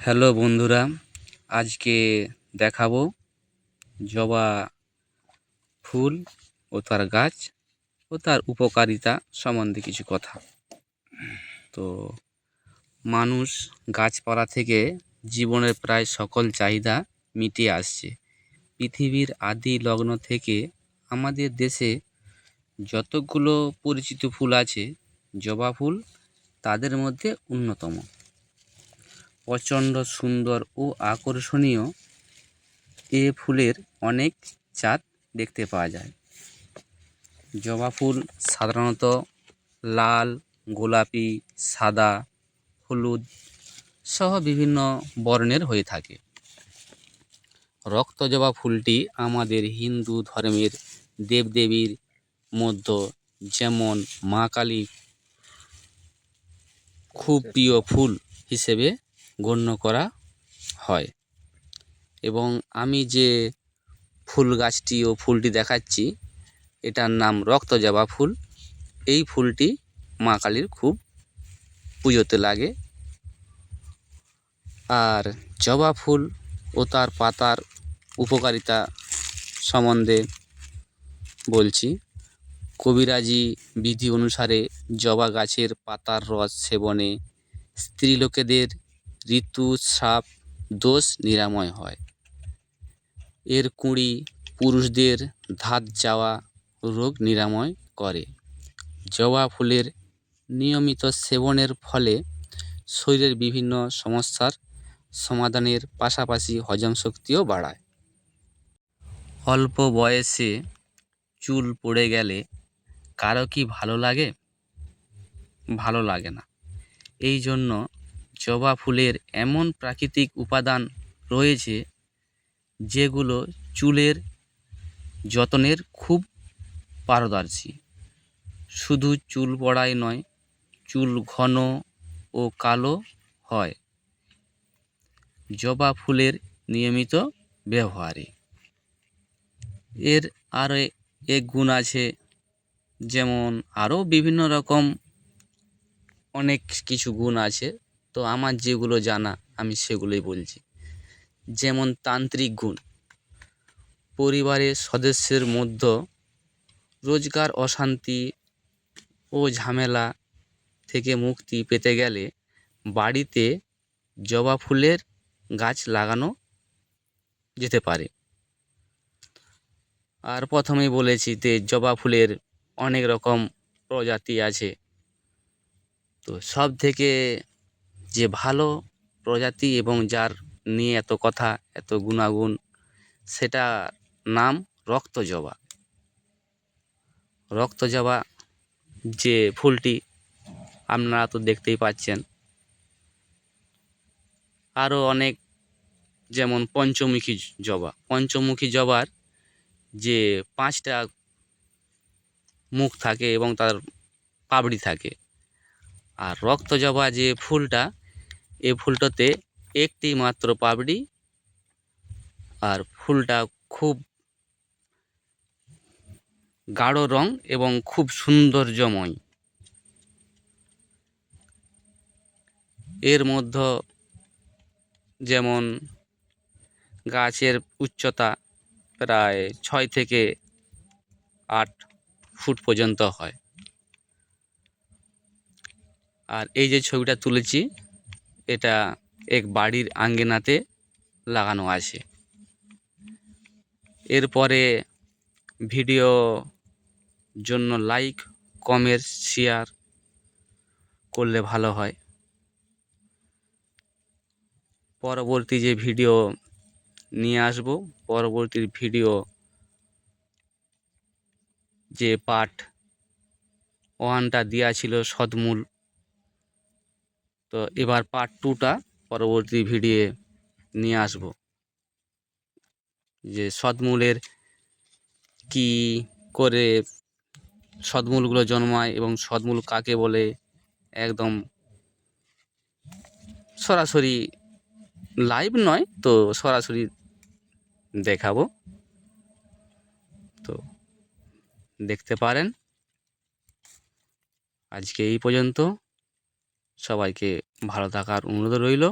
Hello বন্ধুরা, আজকে দেখাবো জবা ফুল ও তার গাছ ও তার উপকারিতা সম্বন্ধে কিছু কথা। তো মানুষ গাছপালা থেকে জীবনের প্রায় সকল চাহিদা মিটিয়ে আসছে। পৃথিবীর আদি লগ্ন থেকে আমাদের দেশে যতগুলো পরিচিত ফুল আছে, জবা ফুল তাদের মধ্যে অন্যতম। প্রচণ্ড সুন্দর ও আকর্ষণীয় এ ফুলের অনেক জাত দেখতে পাওয়া যায়। জবা ফুল সাধারণত লাল, গোলাপি, সাদা, হলুদ সহ বিভিন্ন বর্ণের হয়ে থাকে। রক্ত জবা ফুলটি আমাদের হিন্দু ধর্মের দেবদেবীর মধ্যে যেমন মা কালী খুব প্রিয় ফুল হিসেবে গণ্য করা হয়। এবং আমি যে ফুল গাছটি ও ফুলটি দেখাচ্ছি, এটার নাম রক্ত জবা ফুল। এই ফুলটি মা কালীর খুব পুজোতে লাগে। আর জবা ফুল ও তার পাতার উপকারিতা সম্বন্ধে বলছি। কবিরাজি বিধি অনুসারে জবা গাছের পাতার রস সেবনে স্ত্রীলোকেদের ঋতুস্রাব দোষ নিরাময় হয়। এর কুঁড়ি পুরুষদের ধাত যাওয়া রোগ নিরাময় করে। জবা ফুলের নিয়মিত সেবনের ফলে শরীরের বিভিন্ন সমস্যার সমাধানের পাশাপাশি হজম শক্তিও বাড়ায়। অল্প বয়সে চুল পড়ে গেলে কারও কি ভালো লাগে? ভালো লাগে না। এই জন্য জবা ফুলের এমন প্রাকৃতিক উপাদান রয়েছে যেগুলো চুলের যত্নের খুব পারদর্শী। শুধু চুল পড়াই নয়, চুল ঘন ও কালো হয়। জবা ফুলের নিয়মিত ব্যবহারে। এর আরও এক গুণ আছে, যেমন আরও বিভিন্ন রকম অনেক কিছু গুণ আছে। তো আমার যেগুলো জানা, আমি সেগুলোই বলছি। যেমন তান্ত্রিক গুণ। পরিবারের সদস্যের মধ্যে রোজগার, অশান্তি ও ঝামেলা থেকে মুক্তি পেতে গেলে বাড়িতে জবা ফুলের গাছ লাগানো যেতে পারে। আর প্রথমেই বলেছি যে জবা ফুলের অনেক রকম প্রজাতি আছে। তো সব থেকে যে ভালো প্রজাতি এবং যার নিয়ে এত কথা, এত গুণাগুণ, সেটা নাম রক্ত জবা রক্ত জবা যে ফুলটি আপনারা তো দেখতেই পাচ্ছেন। আরও অনেক যেমন পঞ্চমুখী জবা। পঞ্চমুখী জবার যে পাঁচটা মুখ থাকে এবং তার পাপড়ি থাকে। আর রক্ত জবা যে ফুলটা এই ফুলটাতে একটি মাত্র পাবড়ি আর ফুলটা খুব গাঢ় রং এবং খুব সৌন্দর্যময়। এর মধ্যে যেমন গাছের উচ্চতা প্রায় ছয় থেকে আট ফুট পর্যন্ত হয়। আর এই যে ছবিটা তুলেছি এটা এক বাড়ির আঙ্গিনাতে লাগানো আছে। এরপরে ভিডিও জন্য লাইক কমেন্ট শেয়ার করলে ভালো হয়। পরবর্তী যে ভিডিও নিয়ে আসব পরবর্তী ভিডিও যে পার্ট ওয়ানটা দেওয়া ছিল সদমূল তো এবার পার্ট টুটা পরবর্তী ভিডিও নিয়ে আসব। যে সদমূলের কি করে সদমূলগুলো জন্মায় এবং সদমূল কাকে বলে, একদম সরাসরি লাইভ নয়, তো সরাসরি দেখাবো। তো দেখতে পারেন। আজকে এই পর্যন্ত। সবাইকে ভালো থাকার অনুরোধ রইল।